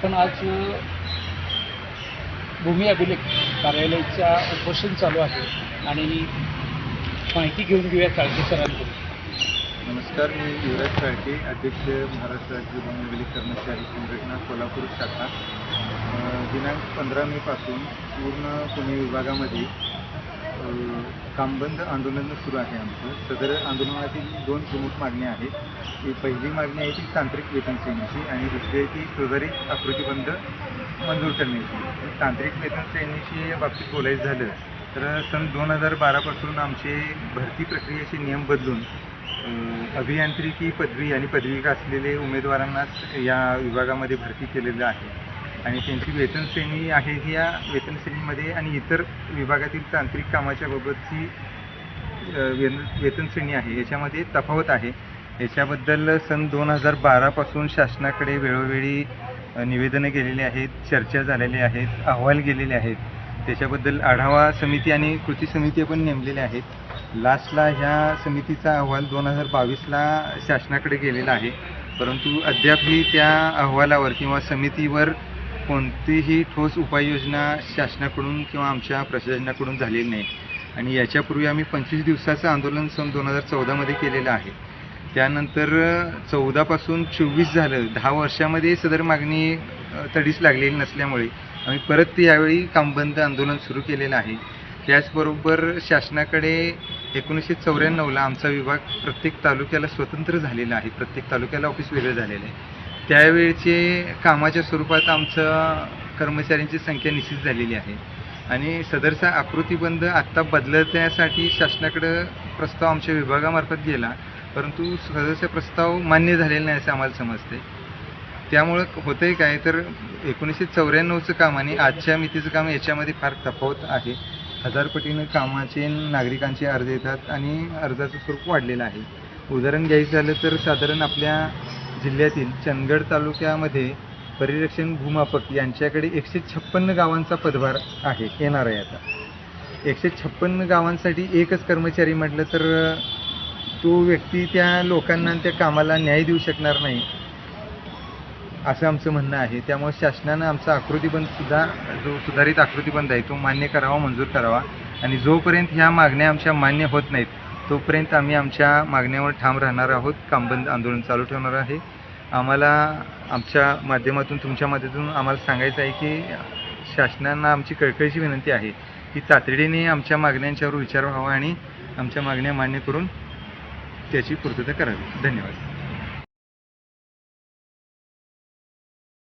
आपण आज भूमी अभिलेख कार्यालयाच्या उपोषण चालू आहे आणि माहिती घेऊन घेऊया चाळके सरांकडून. नमस्कार मी युवराज चाळके अध्यक्ष महाराष्ट्र राज्य भूमी अभिलेख कर्मचारी संघटना कोल्हापूर शाखा. दिनांक पंधरा मेपासून पूर्ण पुणे विभागामध्ये कामबंद आंदोलन सुरू आहे आमचं. सदर आंदोलनातील दोन प्रमुख मागण्या आहेत. ही पहिली मागणी आहे ती तांत्रिक वेतन श्रेणीची आणि दुसरी आहे ती सुधारित आकृतीबंध मंजूर करण्याची. तांत्रिक वेतन श्रेणीची बाबतीत बोलायचं झालं तर सन दोन हजार बारापासून आमचे भरती प्रक्रियेचे नियम बदलून अभियांत्रिकी पदवी आणि पदविका असलेले उमेदवारांनाच या विभागामध्ये भरती केलेलं आहे. आणि त्यांची वेतन श्रेणी आहे या वेतन श्रेणीमध्ये आणि इतर विभागातील तांत्रिक कामाच्या बाबतची अ, वेतन श्रेणी आहे याच्यामध्ये तफावत आहे. याच्याबद्दल सन दोन हजार बारापासून शासनाकडे वेळोवेळी निवेदनं गेलेली आहेत चर्चा झालेल्या आहेत अहवाल गेलेले आहेत. त्याच्याबद्दल आढावा समिती आणि कृती समिती पण नेमलेल्या आहेत. लास्टला ह्या समितीचा अहवाल दोन हजार बावीसला शासनाकडे गेलेला आहे. परंतु अद्यापही त्या अहवालावर किंवा समितीवर कोणतीही ठोस उपाययोजना शासनाकडून किंवा आमच्या प्रशासनाकडून झालेली नाही. आणि याच्यापूर्वी आम्ही पंचवीस दिवसाचं आंदोलन सन दोन हजार चौदामध्ये केलेलं आहे. त्यानंतर चौदापासून चोवीस झालं. दहा वर्षामध्ये सदर मागणी तडीस लागलेली नसल्यामुळे आम्ही परत यावेळी कामबंद आंदोलन सुरू केलेलं आहे. त्याचबरोबर शासनाकडे एकोणीसशे चौऱ्याण्णवला आमचा विभाग प्रत्येक तालुक्याला स्वतंत्र झालेला आहे. प्रत्येक तालुक्याला ऑफिस वेगळं झालेलं आहे. त्यावेळचे कामाच्या स्वरूपात आमचं कर्मचाऱ्यांची संख्या निश्चित झालेली आहे. आणि सदरचा आकृतीबंध आत्ता बदलण्यासाठी शासनाकडं प्रस्ताव आमच्या विभागामार्फत गेला परंतु सदरचा प्रस्ताव मान्य झालेला नाही असं आम्हाला समजते. त्यामुळं होतंय काय तर एकोणीसशे चौऱ्याण्णवचं काम आणि आजच्या मितीचं काम याच्यामध्ये फार तफावत आहे. हजारपटीनं कामाचे नागरिकांचे अर्ज येतात आणि अर्जाचं स्वरूप वाढलेलं आहे. उदाहरण घ्यायचं झालं तर साधारण आपल्या जिल्ह्यातील चंदगड तालुक्यामध्ये परिरक्षण भूमापक यांच्याकडे एकशे छप्पन्न गावांचा पदभार आहे. येणार आहे आता. एकशे छप्पन्न गावांसाठी एकच कर्मचारी म्हटलं तर तो व्यक्ती त्या लोकांना त्या कामाला न्याय देऊ शकणार नाही असं आमचं म्हणणं आहे. त्यामुळे शासनानं आमचा आकृतीबंध सुद्धा जो सुधारित आकृतीबंध आहे तो मान्य करावा मंजूर करावा. आणि जोपर्यंत ह्या मागण्या आमच्या मान्य होत नाहीत तोपर्यंत आम्ही आमच्या मागण्यावर ठाम राहणार आहोत. कामबंद आंदोलन चालू ठेवणार आहे. आम्हाला आमच्या माध्यमातून तुमच्या माध्यमातून आम्हाला सांगायचं आहे की शासनांना आमची कळकळीची विनंती आहे की तातडीने आमच्या मागण्यांच्यावर विचार व्हावा आणि आमच्या मागण्या मान्य करून त्याची पूर्तता करावी. धन्यवाद.